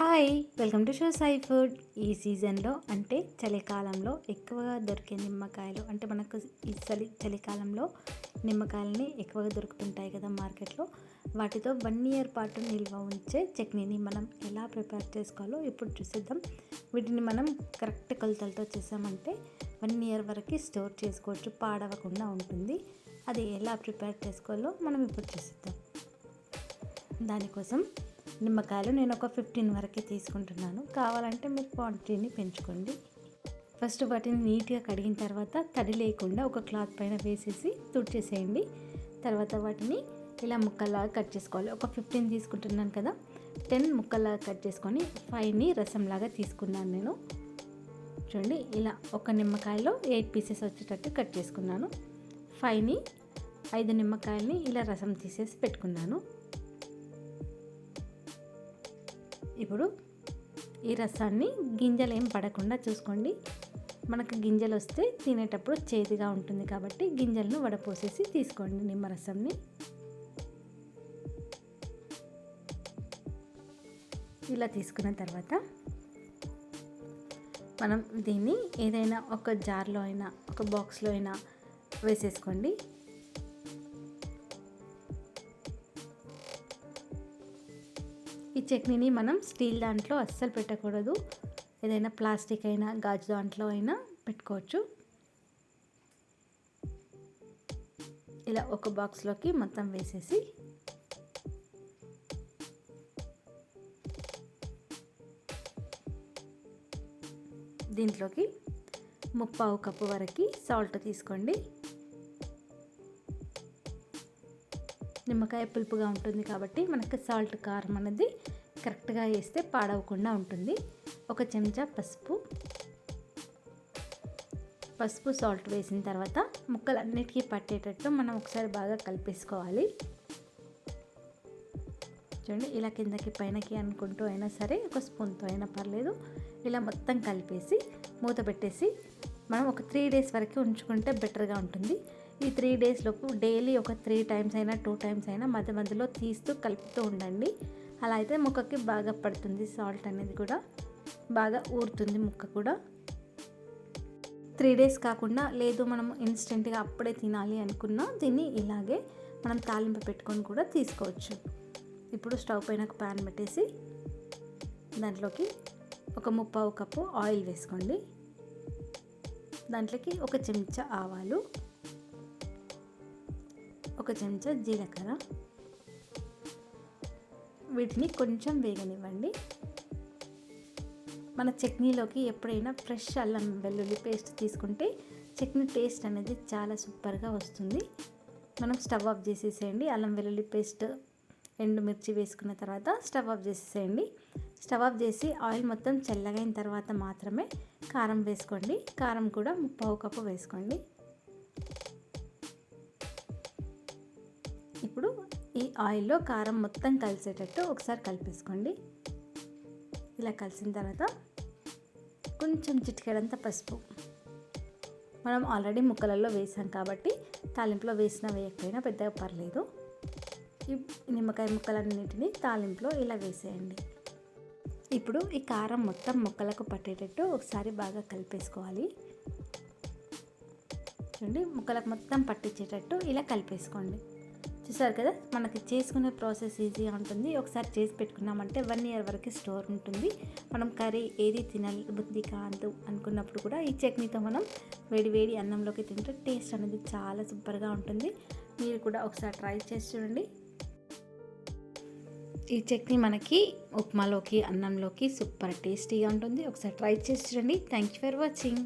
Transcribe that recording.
Hi welcome to show Sai food. ఈ సీజన్లో అంటే చలికాలంలో ఎక్కువగా దొరికే నిమ్మకాయలు అంటే మనకు ఈ చలి చలికాలంలో నిమ్మకాయలని ఎక్కువగా దొరుకుతుంటాయి కదా మార్కెట్లో. వాటితో వన్ ఇయర్ పాటు నిల్వ ఉంచే చట్నీని మనం ఎలా ప్రిపేర్ చేసుకోవాలో ఇప్పుడు చూసేద్దాం. వీటిని మనం కరెక్ట్ కొలతలతో చేసామంటే వన్ ఇయర్ వరకు స్టోర్ చేసుకోవచ్చు పాడవకుండా ఉంటుంది. అది ఎలా ప్రిపేర్ చేసుకోవాలో మనం ఇప్పుడు చూసేద్దాం. దానికోసం నిమ్మకాయలు నేను ఒక ఫిఫ్టీన్ వరకే తీసుకుంటున్నాను. కావాలంటే మీరు క్వాంటిటీని పెంచుకోండి. ఫస్ట్ వాటిని నీట్గా కడిగిన తర్వాత తడి లేకుండా ఒక క్లాత్ పైన వేసేసి తుడిచేసేయండి. తర్వాత వాటిని ఇలా ముక్కల్లాగా కట్ చేసుకోవాలి. ఒక ఫిఫ్టీన్ తీసుకుంటున్నాను కదా టెన్ ముక్కల్లాగా కట్ చేసుకొని ఫైవ్ని రసంలాగా తీసుకున్నాను నేను. చూడండి ఇలా ఒక నిమ్మకాయలో ఎయిట్ పీసెస్ వచ్చేటట్టు కట్ చేసుకున్నాను. ఫైవ్ని ఐదు నిమ్మకాయలని ఇలా రసం తీసేసి పెట్టుకున్నాను. ఇప్పుడు ఈ రసాన్ని గింజలు ఏం పడకుండా చూసుకోండి. మనకు గింజలు వస్తే తినేటప్పుడు చేతిగా ఉంటుంది కాబట్టి గింజలను వడపోసేసి తీసుకోండి నిమ్మరసంని. ఇలా తీసుకున్న తర్వాత మనం దీన్ని ఏదైనా ఒక జార్లో అయినా ఒక బాక్స్లో అయినా వేసేసుకోండి. ఈ చట్నీని మనం స్టీల్ దాంట్లో అస్సలు పెట్టకూడదు. ఏదైనా ప్లాస్టిక్ అయినా గాజు దాంట్లో అయినా పెట్టుకోవచ్చు. ఇలా ఒక బాక్స్లోకి మొత్తం వేసేసి దీంట్లోకి ముప్పావు కప్పు వరకు సాల్ట్ తీసుకోండి. నిమ్మకాయ పులుపుగా ఉంటుంది కాబట్టి మనకి సాల్ట్ కారం అనేది కరెక్ట్గా వేస్తే పాడవకుండా ఉంటుంది. ఒక చెంచా పసుపు. పసుపు సాల్ట్ వేసిన తర్వాత ముక్కలు అన్నిటికీ పట్టేటట్టు మనం ఒకసారి బాగా కలిపేసుకోవాలి. చూడండి ఇలా కిందకి పైనకి అనుకుంటూ అయినా సరే ఒక స్పూన్తో అయినా పర్లేదు. ఇలా మొత్తం కలిపేసి మూత పెట్టేసి మనం ఒక త్రీ డేస్ వరకు ఉంచుకుంటే బెటర్గా ఉంటుంది. ఈ త్రీ డేస్లోపు డైలీ ఒక త్రీ టైమ్స్ అయినా టూ టైమ్స్ అయినా మధ్య మధ్యలో తీస్తూ కలుపుతూ ఉండండి. అలా అయితే ముక్కకి బాగా పడుతుంది సాల్ట్ అనేది కూడా. బాగా ఊరుతుంది ముక్క కూడా. త్రీ డేస్ కాకుండా లేదు మనం ఇన్స్టెంట్గా అప్పుడే తినాలి అనుకున్నా దీన్ని ఇలాగే మనం తాలింపు పెట్టుకొని కూడా తీసుకోవచ్చు. ఇప్పుడు స్టవ్ పైన ఒక ప్యాన్ పెట్టేసి దాంట్లోకి ఒక ముప్పావు కప్పు ఆయిల్ వేసుకోండి. దాంట్లోకి ఒక చెంచా ఆవాలు. ఒక చెంచా జీలకర్ర. వీటిని కొంచెం వేగనివ్వండి. మన చట్నీలోకి ఎప్పుడైనా ఫ్రెష్ అల్లం వెల్లుల్లి పేస్ట్ తీసుకుంటే చట్నీ టేస్ట్ అనేది చాలా సూపర్గా వస్తుంది. మనం స్టవ్ ఆఫ్ చేసేసేయండి. అల్లం వెల్లుల్లి పేస్ట్ ఎండుమిర్చి వేసుకున్న తర్వాత స్టవ్ ఆఫ్ చేసేసేయండి. స్టవ్ ఆఫ్ చేసి ఆయిల్ మొత్తం చల్లగైన తర్వాత మాత్రమే కారం వేసుకోండి. కారం కూడా ముప్పావు కప్పు వేసుకోండి. ఇప్పుడు ఈ ఆయిల్లో కారం మొత్తం కలిసేటట్టు ఒకసారి కలిపేసుకోండి. ఇలా కలిసిన తర్వాత కొంచెం చిటికెడంత పసుపు. మనం ఆల్రెడీ ముక్కలలో వేసాం కాబట్టి తాలింపులో వేసినా వేయకపోయినా పెద్దగా పర్లేదు. ఈ నిమ్మకాయ ముక్కలన్నిటిని తాలింపులో ఇలా వేసేయండి. ఇప్పుడు ఈ కారం మొత్తం ముక్కలకు పట్టేటట్టు ఒకసారి బాగా కలిపేసుకోవాలి. చూడండి ముక్కలకు మొత్తం పట్టించేటట్టు ఇలా కలిపేసుకోండి. చూసారు కదా మనకి చేసుకునే ప్రాసెస్ ఈజీగా ఉంటుంది. ఒకసారి చేసి పెట్టుకున్నామంటే వన్ ఇయర్ వరకు స్టోర్ ఉంటుంది. మనం కర్రీ ఏది తినాలి బుద్ధి కాదు అనుకున్నప్పుడు కూడా ఈ చట్నీతో మనం వేడి వేడి అన్నంలోకి తింటే టేస్ట్ అనేది చాలా సూపర్గా ఉంటుంది. మీరు కూడా ఒకసారి ట్రై చేసి చూడండి. ఈ చట్నీ మనకి ఉప్మాలోకి అన్నంలోకి సూపర్ టేస్టీగా ఉంటుంది. ఒకసారి ట్రై చేసి చూడండి. Thank you for watching